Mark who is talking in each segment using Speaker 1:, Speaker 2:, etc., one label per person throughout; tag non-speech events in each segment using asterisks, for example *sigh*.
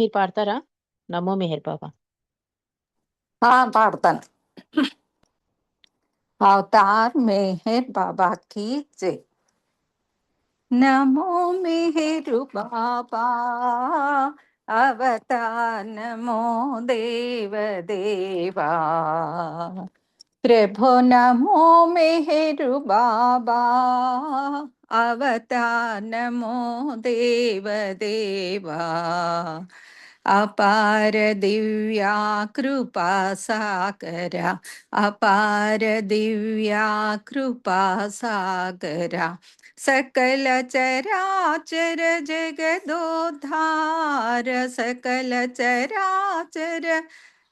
Speaker 1: మీరు పాడతారా నమో మెహర్ బాబా
Speaker 2: ఆ పాడతాను అవతార్ మెహర్ బాబా की जय నమో మెహరు బాబా అవతార్ నమో దేవ దేవా ప్రభు నమో మెహరు బాబా అవతార్ నమో దేవ దేవా అపార దివ్యా కృపా సాగర అపార దివ్యా కృపా సాగర సకల చరాచర జగదోద్ధార సకల చరాచర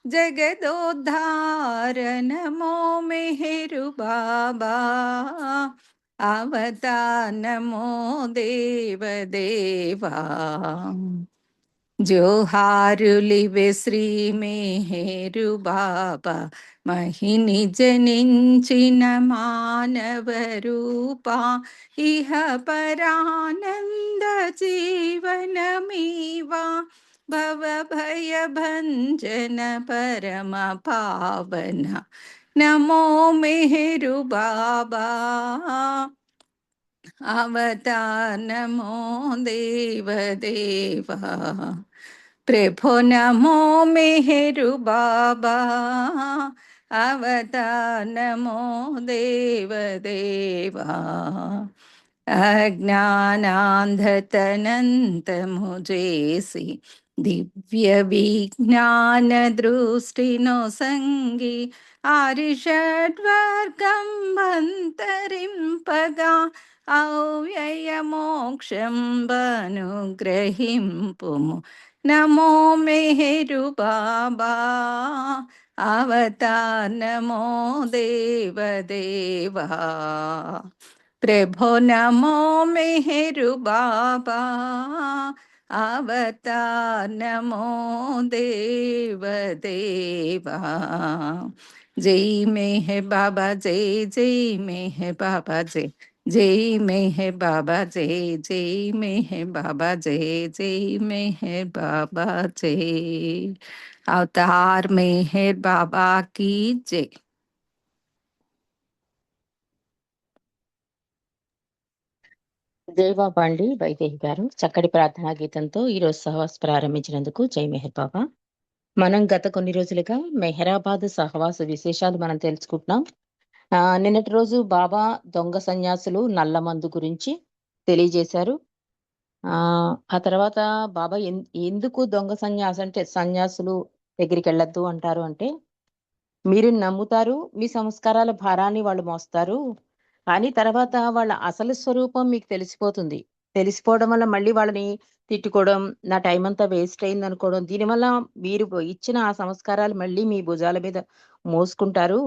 Speaker 2: జగదోద్ధార నమో మెహరు బాబా అవతా నమో దేవ దేవా జోహారులివే శ్రీ మేహేరు బాబా మహిని జనించిన మానవ రూపా ఇహ పరానంద జీవనమీవా భవ భయ భంజన పరమ పావన నమో మెహరు బాబా అవతా నమో దేవ प्रभो नमो मेहरु बाबा अवता नमो देवदेवा। अज्ञानान्धतनन्तमुजेसि दिव्यविज्ञानदृष्टिनो सङ्गी आरिषड्वर्गं मन्तरिम् पगा अव्ययमोक्षं वनुग्रहिं पुमु ఆరిషడ్వర్గం బంతరింపగా అవ్యయ మోక్షం బనుగ్రహింపుము నమో మెహరు బాబా అవతార్ నమో దేవ దేవా ప్రభో నమో మెహరు బాబా అవతార్ నమో దేవ దేవా జై మెహ బాబా జై జై మెహ బాబా జై జై మెహ బాబా జై జై మెహ బాబా జై జై మెహ బాబా జై అవతార్ మెహర్ బాబా కీ జై
Speaker 1: జై బాబా అండి వైదేహి గారు చక్కటి ప్రార్థనా గీతంతో ఈ రోజు సహవాస్ ప్రారంభించినందుకు జై మెహర్ బాబా। మనం గత కొన్ని రోజులుగా మెహరాబాద్ సహవాస విశేషాలు మనం తెలుసుకుంటున్నాం. ఆ నిన్నటి రోజు బాబా దొంగ సన్యాసులు నల్ల మందు గురించి తెలియజేశారు. ఆ తర్వాత బాబా ఎందుకు దొంగ సన్యాసం అంటే సన్యాసులు దగ్గరికి వెళ్ళొద్దు అంటారు అంటే మీరు నమ్ముతారు మీ సంస్కారాల భారాన్ని వాళ్ళు మోస్తారు కానీ తర్వాత వాళ్ళ అసలు స్వరూపం మీకు తెలిసిపోతుంది. తెలిసిపోవడం వల్ల మళ్ళీ వాళ్ళని తిట్టుకోవడం నా టైం అంతా వేస్ట్ అయింది అనుకోవడం దీనివల్ల మీరు ఇచ్చిన ఆ సంస్కారాలు మళ్ళీ మీ భుజాల మీద మోసుకుంటారు.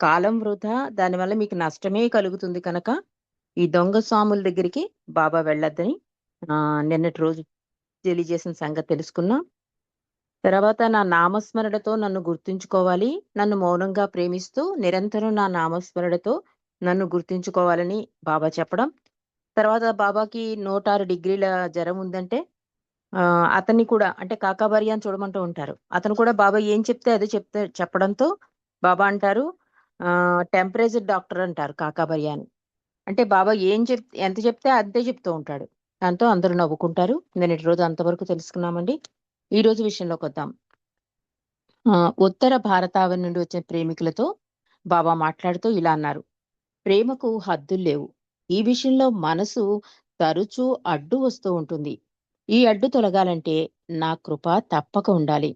Speaker 1: కాలం వృధా దానివల్ల మీకు నష్టమే కలుగుతుంది కనుక ఈ దొంగ స్వాముల దగ్గరికి బాబా వెళ్ళొద్దని నిన్నటి రోజు తెలియజేసిన సంగతి తెలుసుకున్నాం. తర్వాత నా నామస్మరణతో నన్ను గుర్తుంచుకోవాలి నన్ను మౌనంగా ప్రేమిస్తూ నిరంతరం నా నామస్మరణతో నన్ను గుర్తుంచుకోవాలని బాబా చెప్పడం. తర్వాత బాబాకి నూట ఆరు డిగ్రీల జ్వరం ఉందంటే అతన్ని కూడా అంటే కాకాబరియా అని చూడమంటూ ఉంటారు. అతను కూడా బాబా ఏం చెప్తే అదే చెప్తే చెప్పడంతో బాబా అంటారు టెంపరేచర్ డాక్టర్ అంటారు కాకాబరియా అని అంటే బాబా ఏం చెప్ ఎంత చెప్తే అంతే చెప్తూ ఉంటాడు. దాంతో అందరూ నవ్వుకుంటారు. నేను ఈ రోజు అంతవరకు తెలుసుకున్నామండి. ఈ రోజు విషయంలోకి వద్దాం. ఉత్తర భారతావని నుండి వచ్చిన ప్రేమికులతో బాబా మాట్లాడుతూ ఇలా అన్నారు. ప్రేమకు హద్దులు లేవు. ఈ విషయంలో మనసు తరచూ అడ్డు వస్తూ ఉంటుంది. ఈ అడ్డు తొలగాలంటే నా కృప తప్పక ఉండాలి.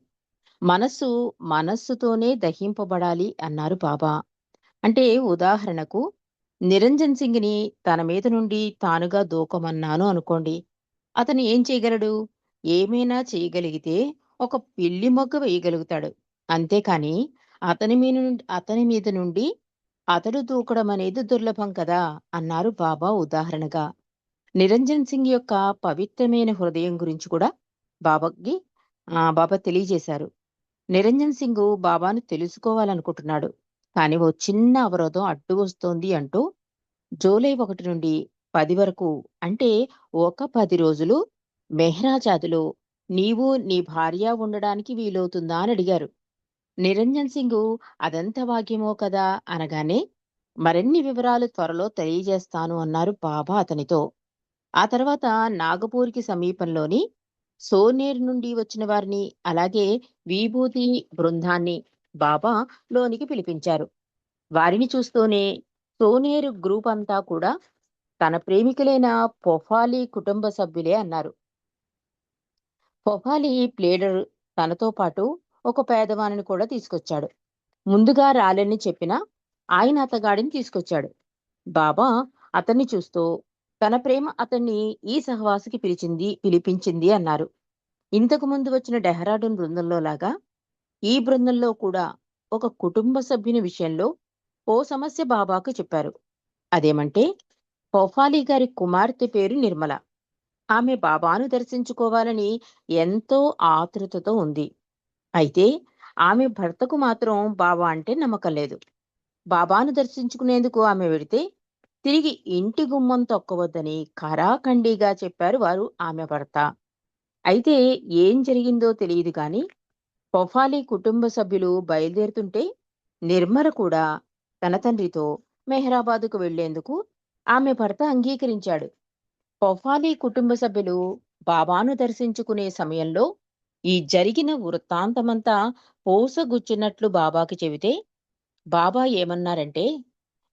Speaker 1: మనసు మనస్సుతోనే దహింపబడాలి అన్నారు బాబా. అంటే ఉదాహరణకు నిరంజన్ సింగ్ని తన మీద నుండి తానుగా దూకమన్నాను అనుకోండి. అతను ఏం చేయగలడు? ఏమైనా చేయగలిగితే ఒక పిల్లి మొగ్గ వేయగలుగుతాడు. అంతేకాని అతని మీద అతని మీద నుండి అతడు దూకడం అనేది దుర్లభం కదా అన్నారు బాబా ఉదాహరణగా. నిరంజన్ సింగ్ యొక్క పవిత్రమైన హృదయం గురించి కూడా బాబాకి ఆ, బాబా తెలియజేశారు. నిరంజన్ సింగ్ బాబాను తెలుసుకోవాలనుకుంటున్నాడు. కానీ ఓ చిన్న అవరోధం అడ్డు వస్తోంది అంటూ జూలై ఒకటి నుండి పది వరకు అంటే ఒక పది రోజులు మెహ్రాజాదులో నీవు నీ భార్య ఉండడానికి వీలవుతుందా? అని అడిగారు. నిరంజన్ సింగ్ అదంత వాక్యమో కదా? అనగానే మరిన్ని వివరాలు త్వరలో తెలియజేస్తాను అన్నారు బాబా అతనితో. ఆ తర్వాత నాగపూర్కి సమీపంలోని సోనేర్ నుండి వచ్చిన వారిని అలాగే విభూతి బృందాన్ని బాబా లోనికి పిలిపించారు. వారిని చూస్తూనే సోనేరు గ్రూప్ అంతా కూడా తన ప్రేమికులైన పొఫాలి కుటుంబ సభ్యులే అన్నారు. పొఫాలి ప్లేడర్ తనతో పాటు ఒక పేదవానిని కూడా తీసుకొచ్చాడు. ముందుగా రాలని చెప్పిన ఆయన అతగాడిని తీసుకొచ్చాడు. బాబా అతన్ని చూస్తూ తన ప్రేమ అతన్ని ఈ సహవాసికి పిలిచింది పిలిపించింది అన్నారు. ఇంతకు ముందు వచ్చిన డెహ్రాడూన్ బృందంలో లాగా ఈ బృందంలో కూడా ఒక కుటుంబ సభ్యుని విషయంలో ఓ సమస్య బాబాకు చెప్పారు. అదేమంటే పొఫాలి గారి కుమార్తె పేరు నిర్మల. ఆమె బాబాను దర్శించుకోవాలని ఎంతో ఆతృతతో ఉంది. అయితే ఆమె భర్తకు మాత్రం బాబా అంటే నమ్మకం లేదు. బాబాను దర్శించుకునేందుకు ఆమె వెడితే తిరిగి ఇంటి గుమ్మం తొక్కవద్దని ఖరాఖండిగా చెప్పారు వారు ఆమె భర్త. అయితే ఏం జరిగిందో తెలియదు కానీ పొఫాలి కుటుంబ సభ్యులు బయలుదేరుతుంటే నిర్మల కూడా తన తండ్రితో మెహ్రాబాదుకు వెళ్ళేందుకు ఆమె భర్త అంగీకరించాడు. పొఫాలి కుటుంబ సభ్యులు బాబాను దర్శించుకునే సమయంలో ఈ జరిగిన వృత్తాంతమంతా పోసగుచ్చినట్లు బాబాకి చెబితే బాబా ఏమన్నారంటే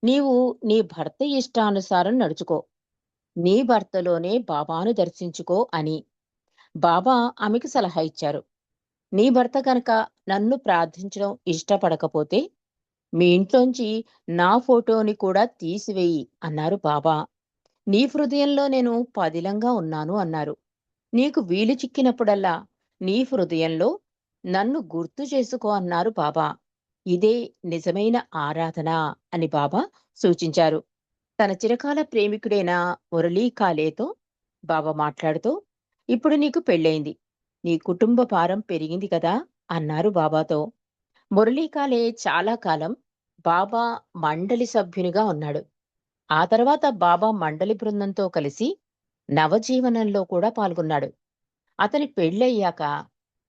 Speaker 1: నీవు నీ భర్త ఇష్టానుసారం నడుచుకో. నీ భర్తలోనే బాబాను దర్శించుకో అని బాబా ఆమెకు సలహా ఇచ్చారు. నీ భర్త కనుక నన్ను ప్రార్థించడం ఇష్టపడకపోతే మీ ఇంట్లోంచి నా ఫోటోని కూడా తీసివేయి అన్నారు బాబా. నీ హృదయంలో నేను పదిలంగా ఉన్నాను అన్నారు. నీకు వీలు చిక్కినప్పుడల్లా నీ హృదయంలో నన్ను గుర్తు చేసుకో అన్నారు బాబా. ఇదే నిజమైన ఆరాధన అని బాబా సూచించారు. తన చిరకాల ప్రేమికుడైన మురళీ కాలేతో బాబా మాట్లాడుతూ ఇప్పుడు నీకు పెళ్ళైంది నీ కుటుంబ భారం పెరిగింది కదా అన్నారు బాబాతో. మురళీకాలే చాలా కాలం బాబా మండలి సభ్యునిగా ఉన్నాడు. ఆ తర్వాత బాబా మండలి బృందంతో కలిసి నవజీవనంలో కూడా పాల్గొన్నాడు. అతని పెళ్ళయ్యాక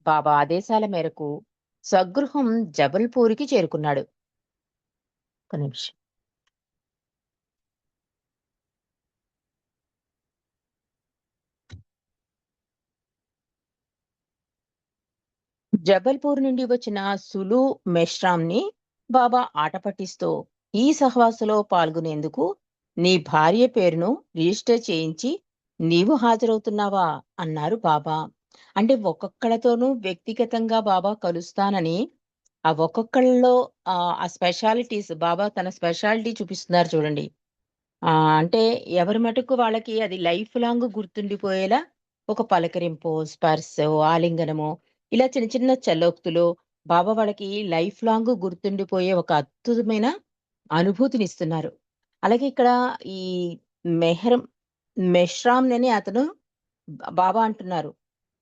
Speaker 1: బాబా ఆదేశాల మేరకు స్వగృహం జబల్పూర్కి చేరుకున్నాడు. ఒక నిమిషం. జబల్పూర్ నుండి వచ్చిన సులు మెష్రామ్ని బాబా ఆట పట్టిస్తూ ఈ సహవాసులో పాల్గొనేందుకు నీ భార్య పేరును రిజిస్టర్ చేయించి నీవు హాజరవుతున్నావా? అన్నారు బాబా. అంటే ఒక్కొక్కళ్ళతోనూ వ్యక్తిగతంగా బాబా కలుస్తానని ఆ ఒక్కొక్కళ్ళలో ఆ స్పెషాలిటీస్ బాబా తన స్పెషాలిటీ చూపిస్తున్నారు చూడండి. అంటే ఎవరి మటుకు వాళ్ళకి అది లైఫ్ లాంగ్ గుర్తుండిపోయేలా ఒక పలకరింపు స్పర్శ ఆలింగనము ఇలా చిన్న చిన్న చలోక్తులు బాబా వాళ్ళకి లైఫ్ లాంగ్ గుర్తుండిపోయే ఒక అద్భుతమైన అనుభూతినిస్తున్నారు అలాగే ఇక్కడ ఈ మెహరం మెష్రామ్నని అతను బాబా అంటున్నారు.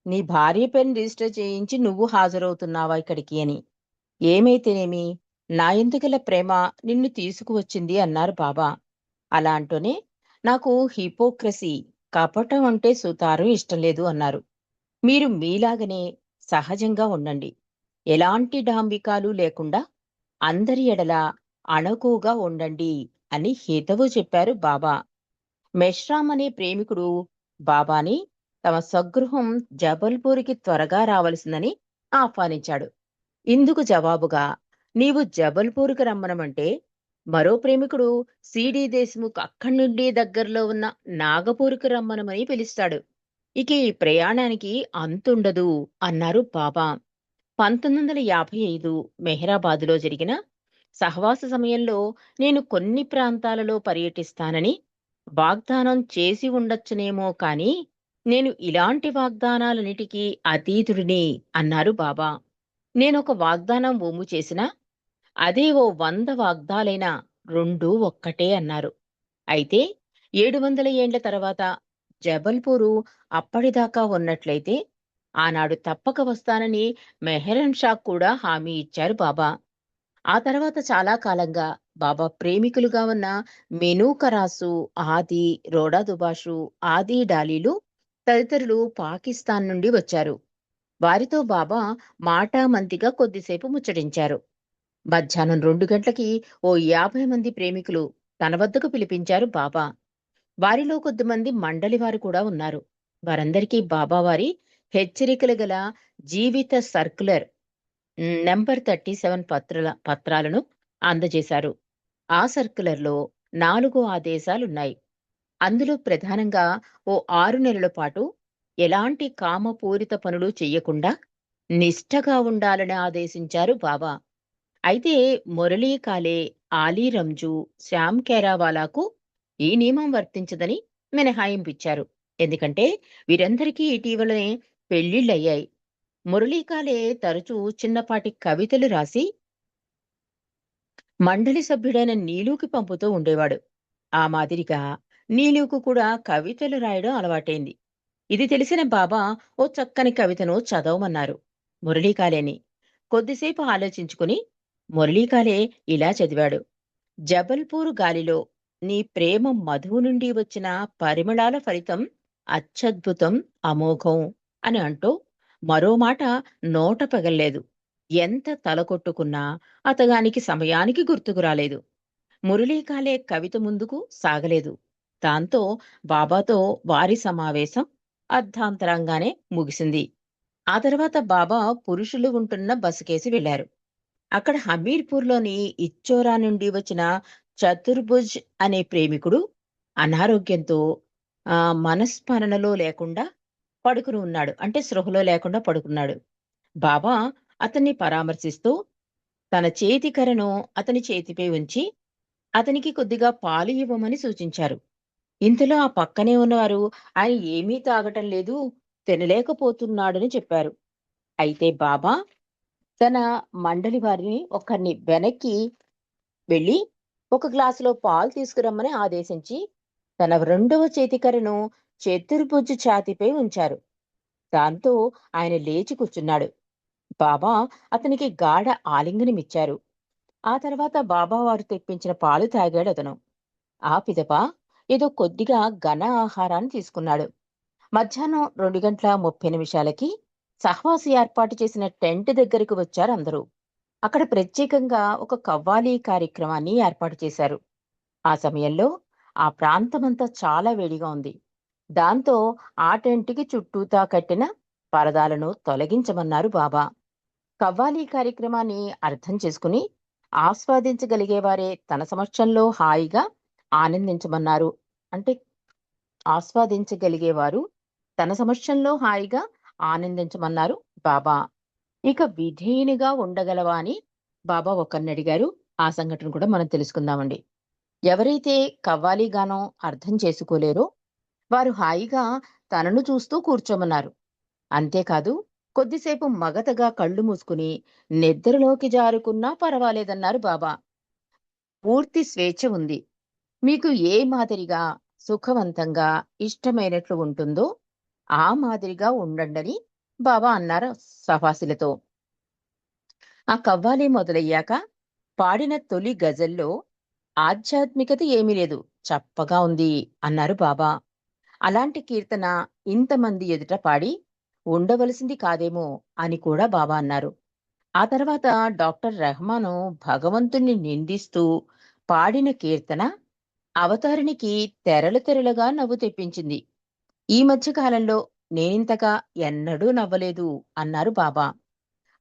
Speaker 1: నీ భార్య పేరుని రిజిస్టర్ చేయించి నువ్వు హాజరవుతున్నావా ఇక్కడికి అని. ఏమైతేనేమి? నా ఎందుకల ప్రేమ నిన్ను తీసుకువచ్చింది అన్నారు బాబా. అలా అంటూనే నాకు హిపోక్రసీ కపటం అంటే సుతారం ఇష్టం లేదు అన్నారు. మీరు మీలాగనే సహజంగా ఉండండి. ఎలాంటి డాంబికాలు లేకుండా అందరి ఎడల అణకువగా ఉండండి అని హితవు చెప్పారు బాబా. మెష్రామ్ అనే ప్రేమికుడు బాబాని తమ స్వగృహం జబల్పూర్కి త్వరగా రావలసిందని ఆహ్వానించాడు. ఇందుకు జవాబుగా నీవు జబల్పూర్కి రమ్మనమంటే మరో ప్రేమికుడు సిడి దేశముకు అక్కడి నుండి దగ్గరలో ఉన్న నాగపూర్కి రమ్మనమని పిలుస్తాడు. ఇక ఈ ప్రయాణానికి అంతుండదు అన్నారు బాబా. పంతొమ్మిది వందల యాభై ఐదు మెహరాబాదులో జరిగిన సహవాస సమయంలో నేను కొన్ని ప్రాంతాలలో పర్యటిస్తానని వాగ్దానం చేసి ఉండొచ్చునేమో కాని నేను ఇలాంటి వాగ్దానాలన్నిటికీ అతీతుడిని అన్నారు బాబా. నేనొక వాగ్దానం ఓము చేసినా అదే ఓ వంద వాగ్దాలైన రెండు ఒక్కటే అన్నారు. అయితే ఏడు వందల ఏండ్ల తర్వాత జబల్పూరు అప్పటిదాకా ఉన్నట్లయితే ఆనాడు తప్పక వస్తానని మెహరన్ షా కూడా హామీ ఇచ్చారు బాబా. ఆ తర్వాత చాలా కాలంగా బాబా ప్రేమికులుగా ఉన్న మెనూకరాసు ఆది రోడా దుబాషు ఆది డాలీలు తదితరులు పాకిస్తాన్ నుండి వచ్చారు. వారితో బాబా మాటామంతిగా కొద్దిసేపు ముచ్చటించారు. మధ్యాహ్నం రెండు గంటలకి ఓ యాభై మంది ప్రేమికులు తన వద్దకు పిలిపించారు బాబా. వారిలో కొద్దిమంది మండలి వారు కూడా ఉన్నారు. వారందరికీ బాబావారి హెచ్చరికలు గల జీవిత సర్కులర్ నెంబర్ థర్టీ సెవెన్ పత్రాల పత్రాలను అందజేశారు. ఆ సర్కులర్లో నాలుగు ఆదేశాలున్నాయి. అందులో ప్రధానంగా ఓ ఆరు నెలల పాటు ఎలాంటి కామపూరిత పనులు చెయ్యకుండా నిష్ఠగా ఉండాలని ఆదేశించారు బాబా. అయితే మురళీ కాలే ఆలీ రంజు శ్యామ్ కేరావాలాకు ఈ నియమం వర్తించదని మినహాయింపిచ్చారు. ఎందుకంటే వీరందరికీ ఇటీవలనే పెళ్ళిళ్ళయ్యాయి మురళీకాలే తరచూ చిన్నపాటి కవితలు రాసి మండలి సభ్యుడైన నీలుకి పంపుతూ ఉండేవాడు. ఆ మాదిరిగా నీలుకు కూడా కవితలు రాయడం అలవాటైంది. ఇది తెలిసిన బాబా ఓ చక్కని కవితను చదవమన్నారు. మురళీకాలేని కొద్దిసేపు ఆలోచించుకుని మురళీకాలే ఇలా చదివాడు. జబల్పూర్ గాలిలో నీ ప్రేమ మధువు నుండి వచ్చిన పరిమళాల ఫలితం అత్యద్భుతం అమోఘం అని అంటూ మరో మాట నోట పగల్లేదు. ఎంత తలకొట్టుకున్నా అతగానికి సమయానికి గుర్తుకు రాలేదు. మురళీకాలే కవిత ముందుకు సాగలేదు. దాంతో బాబాతో వారి సమావేశం అర్ధాంతరంగానే ముగిసింది. ఆ తర్వాత బాబా పురుషులు ఉంటున్న బస్సుకేసి వెళ్ళారు అక్కడ హమీర్పూర్లోని ఇచ్చోరా నుండి వచ్చిన చతుర్భుజ్ అనే ప్రేమికుడు అనారోగ్యంతో ఆ మనస్మరణలో లేకుండా పడుకుని ఉన్నాడు. అంటే సృహలో లేకుండా పడుకున్నాడు. బాబా అతన్ని పరామర్శిస్తూ తన చేతికరను అతని చేతిపై ఉంచి అతనికి కొద్దిగా పాలు ఇవ్వమని సూచించారు. ఇంతలో ఆ పక్కనే ఉన్నవారు ఆయన ఏమీ తాగటం లేదు తినలేకపోతున్నాడని చెప్పారు. అయితే బాబా తన మండలి వారిని ఒకరిని వెనక్కి వెళ్ళి ఒక గ్లాసులో పాలు తీసుకురమ్మని ఆదేశించి తన రెండవ చేతికరను చతుర్భుజ ఛాతిపై ఉంచారు. దాంతో ఆయన లేచి కూర్చున్నాడు. బాబా అతనికి గాఢ ఆలింగనమిచ్చారు. ఆ తర్వాత బాబా వారు తెప్పించిన పాలు తాగాడు అతను. ఆ పిదప ఏదో కొద్దిగా ఘన ఆహారాన్ని తీసుకున్నాడు. మధ్యాహ్నం రెండు గంటల ముప్పై నిమిషాలకి సహవాసి ఏర్పాటు చేసిన టెంట్ దగ్గరకు వచ్చారు అందరూ. అక్కడ ప్రత్యేకంగా ఒక కవ్వాలి కార్యక్రమాన్ని ఏర్పాటు చేశారు. ఆ సమయంలో ఆ ప్రాంతమంతా చాలా వేడిగా ఉంది. దాంతో ఆ టెంట్కి చుట్టూతా కట్టిన పరదాలను తొలగించమన్నారు బాబా. కవ్వాలి కార్యక్రమాన్ని అర్థం చేసుకుని ఆస్వాదించగలిగేవారే తన సమక్షంలో హాయిగా ఆనందించమన్నారు. అంటే ఆస్వాదించగలిగేవారు తన సమక్షంలో హాయిగా ఆనందించమన్నారు బాబా. ఇక విధేయునిగా ఉండగలవా అని బాబా ఒకరిని అడిగారు. ఆ సంఘటన కూడా మనం తెలుసుకుందామండి. ఎవరైతే కవ్వాలి గానం అర్థం చేసుకోలేరో వారు హాయిగా తనను చూస్తూ కూర్చోమన్నారు. అంతేకాదు కొద్దిసేపు మగతగా కళ్ళు మూసుకుని నిద్రలోకి జారుకున్నా పర్వాలేదన్నారు బాబా. పూర్తి స్వేచ్ఛ ఉంది. మీకు ఏ మాదిరిగా సుఖవంతంగా ఇష్టమైనట్లు ఉంటుందో ఆ మాదిరిగా ఉండండని బాబా అన్నారు సఫాసిలతో. ఆ కవ్వాలి మొదలయ్యాక పాడిన తొలి గజల్లో ఆధ్యాత్మికత ఏమీ లేదు చప్పగా ఉంది అన్నారు బాబా. అలాంటి కీర్తన ఇంతమంది ఎదుట పాడి ఉండవలసింది కాదేమో అని కూడా బాబా అన్నారు. ఆ తర్వాత డాక్టర్ రెహమాను భగవంతుణ్ణి నిందిస్తూ పాడిన కీర్తన అవతారినికి తెరలు తెరలుగా నవ్వు తెప్పించింది. ఈ మధ్య కాలంలో నేనింతగా ఎన్నడూ నవ్వలేదు అన్నారు బాబా.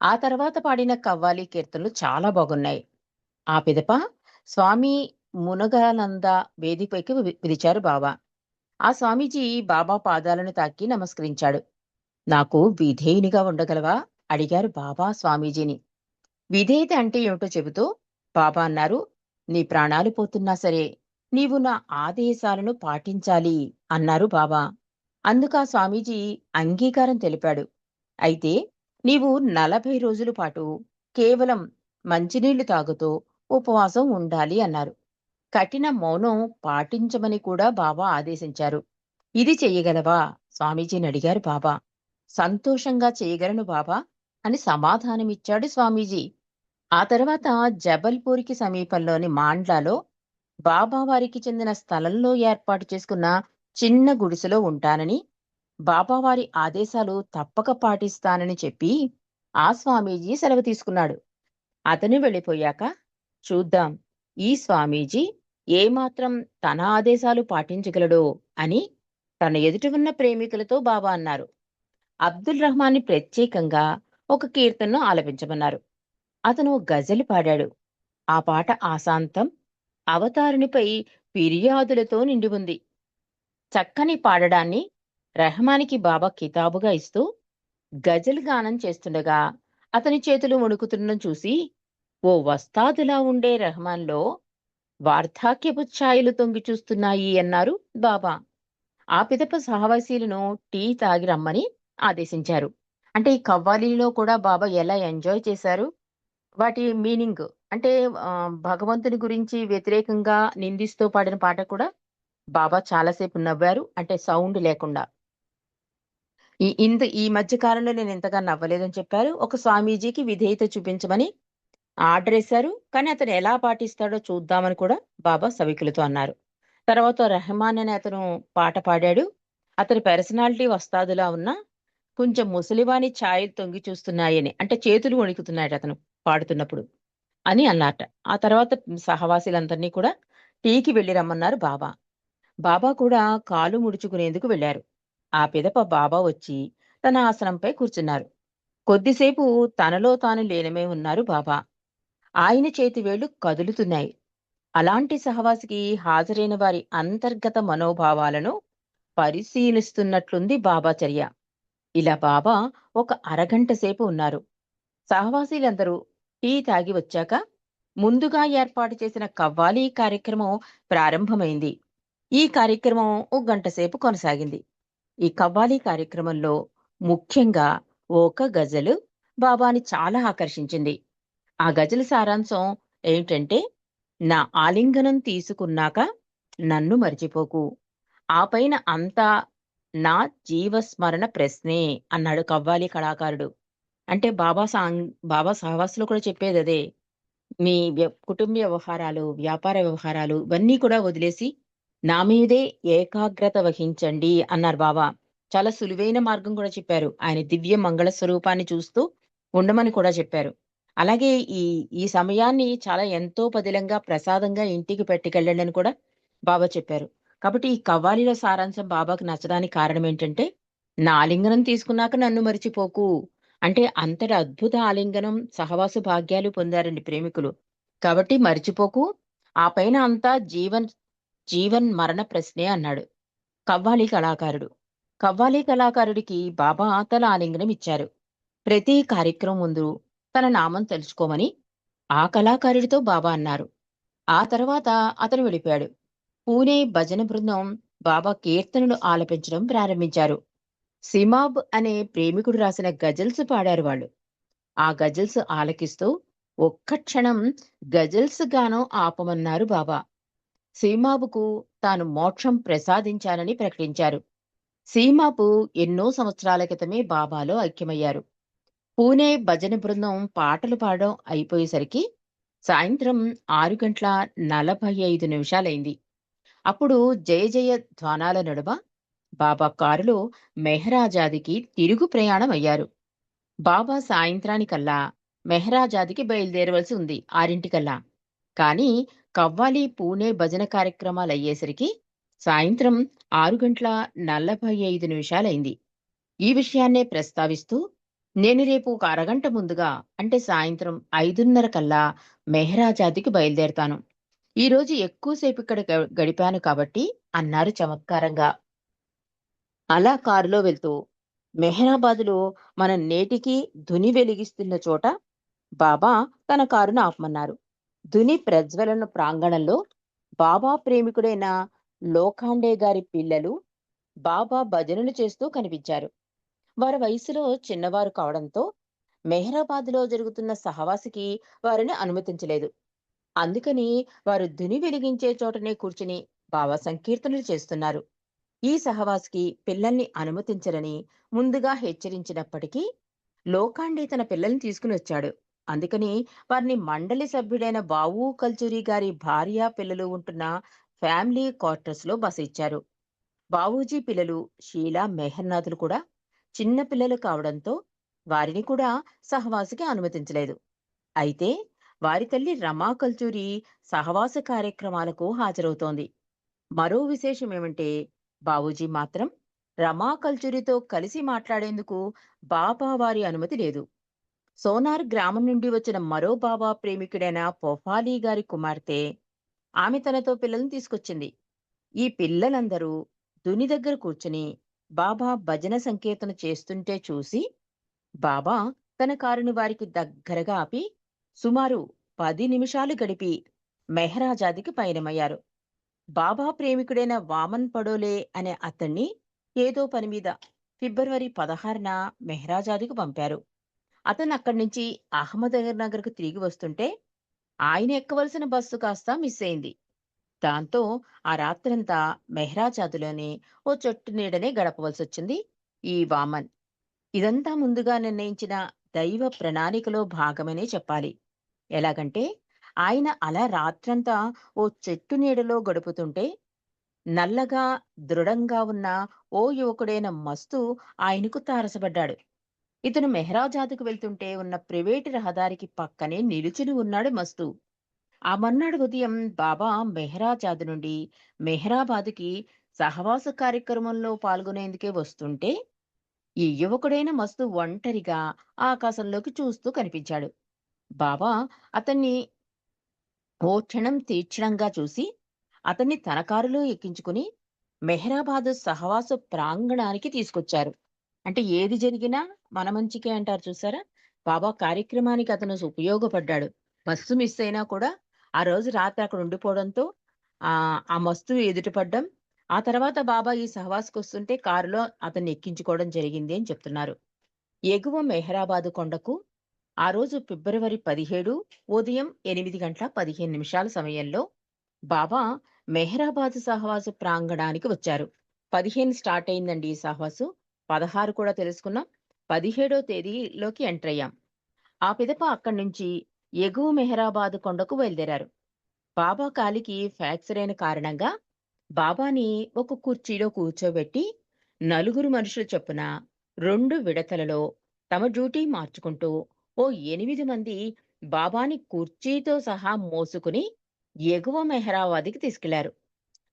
Speaker 1: ఆ తర్వాత పాడిన కవ్వాలి కీర్తనలు చాలా బాగున్నాయి. ఆ పిదప స్వామి మునగానంద వేదికపైకి వి- పిలిచారు బాబా. ఆ స్వామీజీ బాబా పాదాలను తాకి నమస్కరించాడు. నాకు విధేయునిగా ఉండగలవా? అడిగారు బాబా స్వామీజీని. విధేయత అంటే ఏమిటో చెబుతూ బాబా అన్నారు నీ ప్రాణాలు పోతున్నా సరే నీవు నా ఆదేశాలను పాటించాలి అన్నారు బాబా. అందుకు ఆ స్వామీజీ అంగీకారం తెలిపాడు. అయితే నీవు నలభై రోజుల పాటు కేవలం మంచినీళ్ళు తాగుతూ ఉపవాసం ఉండాలి అన్నారు. కఠిన మౌనం పాటించమని కూడా బాబా ఆదేశించారు. ఇది చేయగలవా? స్వామీజీని అడిగారు బాబా. సంతోషంగా చేయగలను బాబా అని సమాధానమిచ్చాడు స్వామీజీ. ఆ తర్వాత జబల్పూర్కి సమీపంలోని మాండ్లాలో బాబా వారికి చెందిన స్థలంలో ఏర్పాటు చేసుకున్న చిన్న గుడిసెలో ఉంటానని బాబా వారి ఆదేశాలు తప్పక పాటిస్తానని చెప్పి ఆ స్వామీజీ సెలవు తీసుకున్నాడు. అతను వెళ్ళిపోయాక చూద్దాం ఈ స్వామీజీ ఏమాత్రం తన ఆదేశాలు పాటించగలడో అని తన ఎదుట ఉన్న ప్రేమికులతో బాబా అన్నారు. అబ్దుల్ రహమాన్ని ప్రత్యేకంగా ఒక కీర్తనను ఆలపించమన్నారు. అతను గజల్ పాడాడు. ఆ పాట ఆశాంతం అవతారునిపై ఫిర్యాదులతో నిండి ఉంది. చక్కని పాడడాన్ని రెహమానికి బాబా కితాబుగా ఇస్తూ గజల్ గానం చేస్తుండగా అతని చేతులు వణుకుతుండడం చూసి ఓ వస్తాదులా ఉండే రెహమాన్లో వార్ధాక్యపు ఛాయలు తొంగి చూస్తున్నాయి అన్నారు బాబా. ఆ పిదప సహవాసీలను టీ తాగి రమ్మని ఆదేశించారు. అంటే ఈ కవ్వాలీలో కూడా బాబా ఎలా ఎంజాయ్ చేశారు? వాటి మీనింగ్ అంటే భగవంతుని గురించి వ్యతిరేకంగా నిందిస్తూ పాడిన పాట కూడా బాబా చాలాసేపు నవ్వారు. అంటే సౌండ్ లేకుండా. ఈ ఇంత ఈ మధ్య కాలంలో నేను ఇంతగా నవ్వలేదని చెప్పారు. ఒక స్వామీజీకి విధేయత చూపించమని ఆర్డర్ వేశారు. కానీ అతను ఎలా పాటిస్తాడో చూద్దామని కూడా బాబా సవికులతో అన్నారు. తర్వాత రెహమాన్ అనే అతను పాట పాడాడు. అతని పర్సనాలిటీ వస్తాదులా ఉన్నా కొంచెం ముసలివాని ఛాయలు తొంగి చూస్తున్నాయని అంటే చేతులు వణుకుతున్నాడు అతను పాడుతున్నప్పుడు అని అన్నట ఆ తర్వాత సహవాసులందరినీ కూడా టీకి వెళ్ళి రమ్మన్నారు బాబా. బాబా కూడా కాలు ముడుచుకునేందుకు వెళ్ళారు. ఆ పిదప బాబా వచ్చి తన ఆసనంపై కూర్చున్నారు. కొద్దిసేపు తనలో తాను లేనమే ఉన్నారు బాబా. ఆయన చేతి వేళ్ళు కదులుతున్నాయి. అలాంటి సహవాసికి హాజరైన వారి అంతర్గత మనోభావాలను పరిశీలిస్తున్నట్లుంది బాబా చర్య. ఇలా బాబా ఒక అరగంట సేపు ఉన్నారు. సహవాసీలందరూ టీ తాగి వచ్చాక ముందుగా ఏర్పాటు చేసిన కవ్వాలి కార్యక్రమం ప్రారంభమైంది. ఈ కార్యక్రమం ఒక గంట సేపు కొనసాగింది. ఈ కవ్వాలి కార్యక్రమంలో ముఖ్యంగా ఒక గజలు బాబాని చాలా ఆకర్షించింది. ఆ గజల సారాంశం ఏమిటంటే నా ఆలింగనం తీసుకున్నాక నన్ను మర్చిపోకు. ఆ పైన అంతా నా జీవస్మరణ ప్రశ్నే అన్నాడు కవ్వాలి కళాకారుడు. అంటే బాబా సాంగ్ బాబా సహవాసులు కూడా చెప్పేది అదే. మీ వ్య- కుటుంబ వ్యవహారాలు వ్యాపార వ్యవహారాలు ఇవన్నీ కూడా వదిలేసి నా మీదే ఏకాగ్రత వహించండి అన్నారు బాబా చాలా సులువైన మార్గం కూడా చెప్పారు. ఆయన దివ్య మంగళ స్వరూపాన్ని చూస్తూ ఉండమని కూడా చెప్పారు. అలాగే ఈ ఈ సమయాన్ని చాలా ఎంతో పదిలంగా ప్రసాదంగా ఇంటికి పెట్టుకెళ్ళండి అని కూడా బాబా చెప్పారు. కాబట్టి ఈ కవ్వాలిలో సారాంశం బాబాకు నచ్చడానికి కారణం ఏంటంటే నా ఆలింగనం తీసుకున్నాక నన్ను మరిచిపోకు. అంటే అంతటి అద్భుత ఆలింగనం సహవాసు భాగ్యాలు పొందారండి ప్రేమికులు. కాబట్టి మరిచిపోకు. ఆ పైన అంతా జీవన్ జీవన్ మరణ ప్రశ్నే అన్నాడు. కవ్వాలి కళాకారుడు. కవ్వాలి కళాకారుడికి బాబా తల ఆలింగనం ఇచ్చారు. ప్రతి కార్యక్రమం ముందు తన నామం తెలుసుకోమని ఆ కళాకారుడితో బాబా అన్నారు. ఆ తర్వాత అతను వెళ్ళిపోయాడు. పూణే భజన బృందం బాబా కీర్తనలు ఆలపించడం ప్రారంభించారు. సిమాబ్ అనే ప్రేమికుడు రాసిన గజల్స్ పాడారు వాళ్ళు. ఆ గజల్స్ ఆలకిస్తూ ఒక్క క్షణం గజల్స్ గానం ఆపమన్నారు బాబా. సీమాబుకు తాను మోక్షం ప్రసాదించానని ప్రకటించారు. సీమాబు ఎన్నో సంవత్సరాల క్రితమే బాబాలో ఐక్యమయ్యారు. పూణే భజన బృందం పాటలు పాడడం అయిపోయేసరికి సాయంత్రం ఆరు గంటల నలభై ఐదు నిమిషాలైంది. అప్పుడు జయ జయ ధ్వానాల నడుమ బాబా కారులో మెహరాజాదికి తిరుగు ప్రయాణం అయ్యారు బాబా సాయంత్రానికల్లా మెహరాజాదికి బయలుదేరవలసి ఉంది ఆరింటికల్లా. కానీ కవ్వాలి పూణే భజన కార్యక్రమాలు అయ్యేసరికి సాయంత్రం ఆరు గంటల నలభై ఐదు నిమిషాలైంది. ఈ విషయాన్నే ప్రస్తావిస్తూ నేను రేపు ఒక అరగంట ముందుగా అంటే సాయంత్రం ఐదున్నర కల్లా మెహరాజాదికి బయలుదేరతాను. ఈ రోజు ఎక్కువసేపు ఇక్కడ గడిపాను కాబట్టి అన్నారు చమత్కారంగా. అలా కారులో వెళ్తూ మెహరాబాదులో మన నేటికి ధుని వెలిగిస్తున్న చోట బాబా తన కారును ఆపమన్నారు. ధుని ప్రజ్వలన ప్రాంగణంలో బాబా ప్రేమికుడైన లోఖాండే గారి పిల్లలు బాబా భజనలు చేస్తూ కనిపించారు. వారి వయసులో చిన్నవారు కావడంతో మెహరాబాద్లో జరుగుతున్న సహవాసికి వారిని అనుమతించలేదు. అందుకని వారు ధుని వెలిగించే చోటనే కూర్చుని బాబా సంకీర్తనలు చేస్తున్నారు. ఈ సహవాసికి పిల్లల్ని అనుమతించరని ముందుగా హెచ్చరించినప్పటికీ లోకాండే తన పిల్లల్ని తీసుకుని వచ్చాడు. అందుకని వారిని మండలి సభ్యుడైన బావు కల్చూరి గారి భార్య పిల్లలు ఉంటున్న ఫ్యామిలీ క్వార్టర్స్లో బస ఇచ్చారు. బావూజీ పిల్లలు షీలా మెహర్నాథులు కూడా చిన్న పిల్లలు కావడంతో వారిని కూడా సహవాసకి అనుమతించలేదు. అయితే వారి తల్లి రమా కల్చూరి సహవాస కార్యక్రమాలకు హాజరవుతోంది. మరో విశేషం ఏమంటే బావూజీ మాత్రం రమా కల్చూరితో కలిసి మాట్లాడేందుకు బాబా వారి అనుమతి లేదు. సోనార్ గ్రామం నుండి వచ్చిన మరో బాబా ప్రేమికుడైన పొఫాలీ గారి కుమార్తె ఆమె తనతో పిల్లలను తీసుకొచ్చింది. ఈ పిల్లలందరూ దుని దగ్గర కూర్చుని బాబా భజన సంకేతన చేస్తుంటే చూసి బాబా తన కారుని వారికి దగ్గరగా ఆపి సుమారు పది నిమిషాలు గడిపి మెహరాజాదికి పయనమయ్యారు. బాబా ప్రేమికుడైన వామన్ పడోలే అనే అతన్ని ఏదో పని మీద ఫిబ్రవరి పదహారున మెహరాజాదికి పంపారు. అతను అక్కడి నుంచి అహ్మద్ నగర్కు తిరిగి వస్తుంటే ఆయన ఎక్కవలసిన బస్సు కాస్త మిస్ అయింది. దాంతో ఆ రాత్రంతా మెహ్రాజాదులోనే ఓ చెట్టు నీడనే గడపవలసి వచ్చింది ఈ వామన్. ఇదంతా ముందుగా నిర్ణయించిన దైవ ప్రణాళికలో భాగమనే చెప్పాలి. ఎలాగంటే ఆయన అలా రాత్రంతా ఓ చెట్టు నీడలో గడుపుతుంటే నల్లగా దృఢంగా ఉన్న ఓ యువకుడైన మస్తు ఆయనకు తారసపడ్డాడు. ఇతను మెహ్రాజాదుకు వెళ్తుంటే ఉన్న ప్రైవేటు రహదారికి పక్కనే నిలుచుని ఉన్నాడు మస్తు. ఆ మర్నాడు ఉదయం బాబా మెహరాజాద్ నుండి మెహ్రాబాద్కి సహవాస కార్యక్రమంలో పాల్గొనేందుకే వస్తుంటే ఈ యువకుడైన మస్తు ఒంటరిగా ఆకాశంలోకి చూస్తూ కనిపించాడు. బాబా అతన్ని ఓ క్షణం తీక్షణంగా చూసి అతన్ని తన కారులో ఎక్కించుకుని మెహ్రాబాద్ సహవాస ప్రాంగణానికి తీసుకొచ్చారు. అంటే ఏది జరిగినా మన మంచికే అంటారు చూసారా? బాబా కార్యక్రమానికి అతను ఉపయోగపడ్డాడు. బస్సు మిస్ అయినా కూడా ఆ రోజు రాత్రి అక్కడ ఉండిపోవడంతో ఆ ఆ మస్తు ఎదుటపడ్డం ఆ తర్వాత బాబా ఈ సహవాసుకు వస్తుంటే కారులో అతన్ని ఎక్కించుకోవడం జరిగింది అని చెప్తున్నారు. ఎగువ మెహరాబాదు కొండకు ఆ రోజు ఫిబ్రవరి పదిహేడు ఉదయం ఎనిమిది గంటల పదిహేను నిమిషాల సమయంలో బాబా మెహరాబాద్ సహవాసు ప్రాంగణానికి వచ్చారు. పదిహేను స్టార్ట్ అయిందండి ఈ సహవాసు. పదహారు కూడా తెలుసుకున్నాం. పదిహేడో తేదీలోకి ఎంటర్ అయ్యాం. ఆ పిదప అక్కడి నుంచి ఎగువ మెహరాబాద్ కొండకు బయలుదేరారు. బాబా కాలికి ఫ్రాక్చర్ అయిన కారణంగా బాబాని ఒక కుర్చీలో కూర్చోబెట్టి నలుగురు మనుషుల చొప్పున రెండు విడతలలో తమ డ్యూటీ మార్చుకుంటూ ఓ ఎనిమిది మంది బాబాని కుర్చీతో సహా మోసుకుని ఎగువ మెహరాబాద్కి తీసుకెళ్ళారు.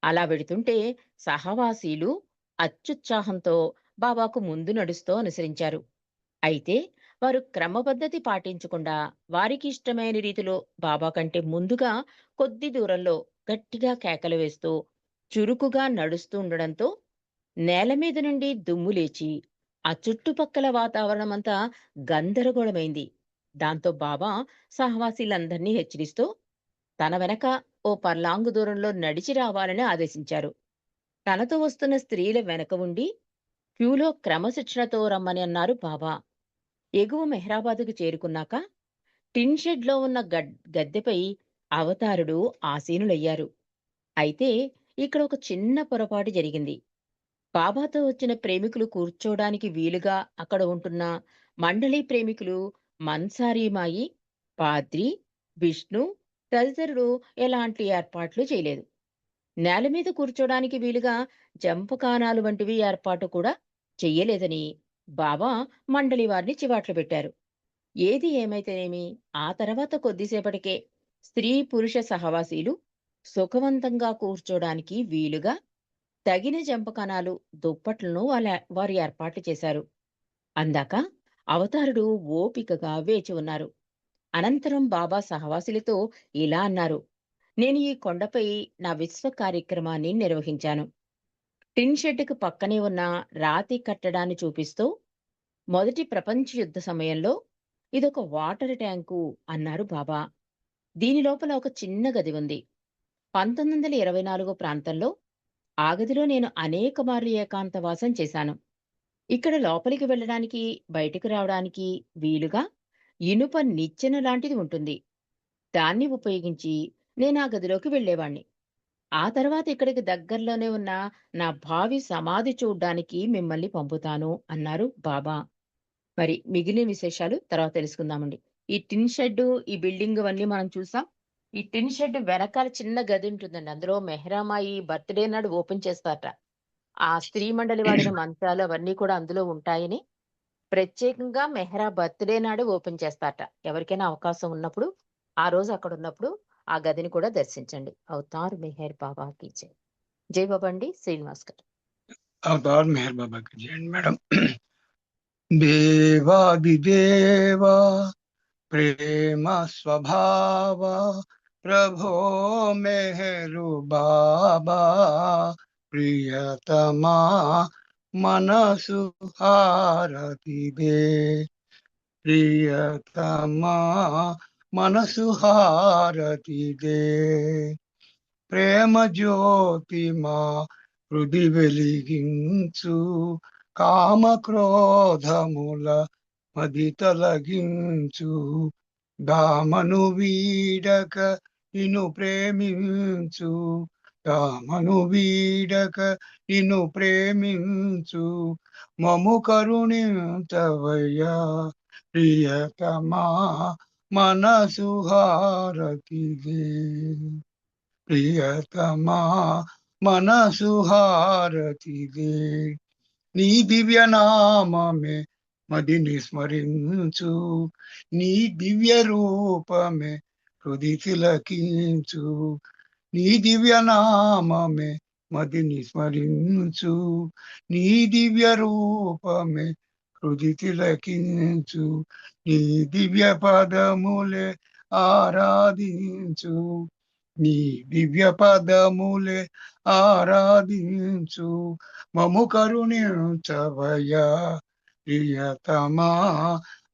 Speaker 1: అలా వెడుతుంటే సహవాసీలు అత్యుత్సాహంతో బాబాకు ముందు నడుస్తూ అనుసరించారు. అయితే వారు క్రమపద్ధతి పాటించకుండా వారికి ఇష్టమైన రీతిలో బాబా కంటే ముందుగా కొద్ది దూరంలో గట్టిగా కేకలు వేస్తూ చురుకుగా నడుస్తూ ఉండడంతో నేల మీద నుండి దుమ్ము లేచి ఆ చుట్టుపక్కల వాతావరణం అంతా గందరగోళమైంది. దాంతో బాబా సహవాసీలందరినీ హెచ్చరిస్తూ తన వెనక ఓ పర్లాంగు దూరంలో నడిచి రావాలని ఆదేశించారు. తనతో వస్తున్న స్త్రీల వెనక ఉండి క్యూలో క్రమశిక్షణతో రమ్మని అన్నారు బాబా. ఎగువ మెహ్రాబాదుకు చేరుకున్నాక టిన్ షెడ్లో ఉన్న గద్దెపై అవతారుడు ఆసీనులయ్యారు. అయితే ఇక్కడ ఒక చిన్న పొరపాటు జరిగింది. బాబాతో వచ్చిన ప్రేమికులు కూర్చోడానికి వీలుగా అక్కడ ఉంటున్న మండలి ప్రేమికులు మన్సారీమాయి పాద్రి విష్ణు తదితరుడు ఎలాంటి ఏర్పాట్లు చేయలేదు. నేల మీద కూర్చోడానికి వీలుగా జంపకానాలు వంటివి ఏర్పాటు కూడా చెయ్యలేదని బాబా మండలి వారిని చివాట్లు పెట్టారు. ఏది ఏమైతేనేమి ఆ తర్వాత కొద్దిసేపటికే స్త్రీ పురుష సహవాసీలు సుఖవంతంగా కూర్చోడానికి వీలుగా తగిన జంపకణాలు దుప్పట్లను వాళ్ళ వారు ఏర్పాట్లు చేశారు. అందాక అవతారుడు ఓపికగా వేచి ఉన్నారు. అనంతరం బాబా సహవాసులతో ఇలా అన్నారు. నేను ఈ కొండపై నా విశ్వ కార్యక్రమాన్ని నిర్వహించాను. టిన్ షెడ్డుకు పక్కనే ఉన్న రాతి కట్టడాన్ని చూపిస్తూ మొదటి ప్రపంచ యుద్ధ సమయంలో ఇదొక వాటర్ ట్యాంకు అన్నారు బాబా. దీని లోపల ఒక చిన్న గది ఉంది. పంతొమ్మిది వందల ఇరవై నాలుగో ప్రాంతంలో ఆ గదిలో నేను అనేక మార్లు ఏకాంతవాసం చేశాను. ఇక్కడ లోపలికి వెళ్ళడానికి బయటకు రావడానికి వీలుగా ఇనుప నిచ్చెన లాంటిది ఉంటుంది. దాన్ని ఉపయోగించి నేను ఆ గదిలోకి వెళ్ళేవాణ్ణి. ఆ తర్వాత ఇక్కడికి దగ్గరలోనే ఉన్న నా భావి సమాధి చూడ్డానికి మిమ్మల్ని పంపుతాను అన్నారు బాబా. మరి మిగిలిన విశేషాలు తర్వాత తెలుసుకుందామండి. ఈ టిన్ షెడ్ ఈ బిల్డింగ్ అవన్నీ మనం చూసాం. ఈ టిన్ షెడ్ వెనకాల చిన్న గది ఉంటుందండి. అందులో మెహ్రామాయి బర్త్డే నాడు ఓపెన్ చేస్తారట. ఆ స్త్రీ మండలి వాడిన మంత్రాలు అవన్నీ కూడా అందులో ఉంటాయని ప్రత్యేకంగా మెహ్రా బర్త్డే నాడు ఓపెన్ చేస్తారట. ఎవరికైనా అవకాశం ఉన్నప్పుడు ఆ రోజు అక్కడ ఉన్నప్పుడు ఆ గదిని కూడా దర్శించండి. అవతార్ మెహర్ బాబా కి జై. జై బాబా అండి శ్రీనివాస్ గారు
Speaker 3: అవతార్ మెహర్ బాబా కి జై మేడం. *clears throat* దేవా దేవా ప్రేమ స్వభావ ప్రభో మెహరు బాబా ప్రియతమా మనసు హారతి ప్రియతమా మనసు హారతిదే ప్రేమ జ్యోతి మా హృది వెలిగించు కామ క్రోధముల మది తొలగించు దామను వీడక నిన్ను ప్రేమించు దామను వీడక నిన్ను ప్రేమించు మము కరుణించవయ్యా ప్రియతమా మనసు హారతిదే ప్రియతమా మనసు హారతిదే నీ దివ్య నామమే మదిని స్మరించు. నీ దివ్య రూపమే హృది తిలకించు. నీ దివ్య నామమే మదిని స్మరించు. నీ దివ్య రూపమే హృది లెక్కించు నీ దివ్య పదములే ఆరాధించు. నీ దివ్య పదములే ఆరాధించు. మము కరుణించవయ్యా ప్రియతమా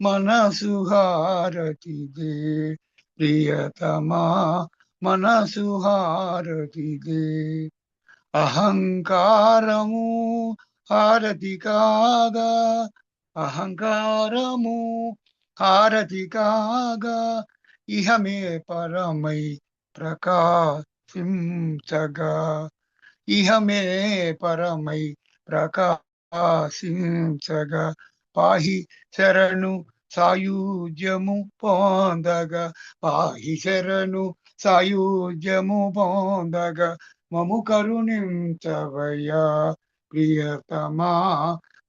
Speaker 3: మనసు హారతిదే ప్రియతమా మనసు హారతిదే అహంకారము హారతి కాగా అహంకారము హారతి కాగా ఇహమే పరమై ప్రకాశించగా. ఇహమే పరమై ప్రకాశించగా. పాహి శరణు సాయుజ్యము పొందగా. పాహి శరణు సాయుజ్యము పొందగా. మము కరుణించవయ్యా ప్రియతమా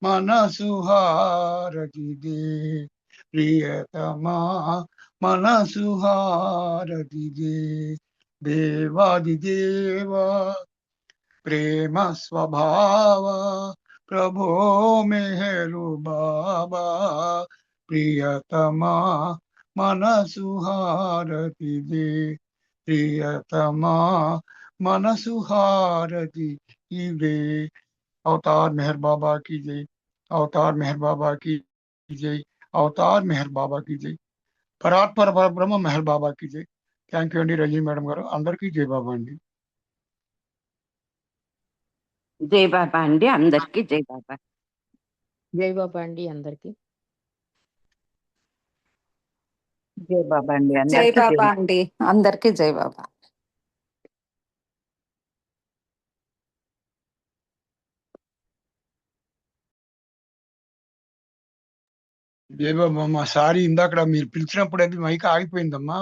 Speaker 3: मन सुहारदि दे प्रियतमा मन सुहारदि दे देवादिदेव प्रेम स्वभाव प्रभो मेहरु बाबा। प्रियतमा मन सुहारति दे प्रियतमा मन सुहारति इवे अवतार मेहर बाबा की जय। अवतार मेहर बाबा की जय अवतार मेहर బాబా की జై పరాత్పర పరబ్రహ్మ మెహర్ బాబా की జై థ్యాంక్ యూ అండి రజీ మేడం గారు అందరికీ జై బాబా అండి
Speaker 4: జై బాబా అండి అందరికి జై బాబా
Speaker 1: జై బాబా అండి అందరికి
Speaker 4: జై బాబా అండి
Speaker 2: జై
Speaker 4: అందరికి జై
Speaker 2: బాబా అండి అందరికీ జై బాబా
Speaker 3: జై బాబా మా సారీ ఇందాక మీరు పిలిచినప్పుడు అది మైక్ ఆగిపోయిందమ్మా.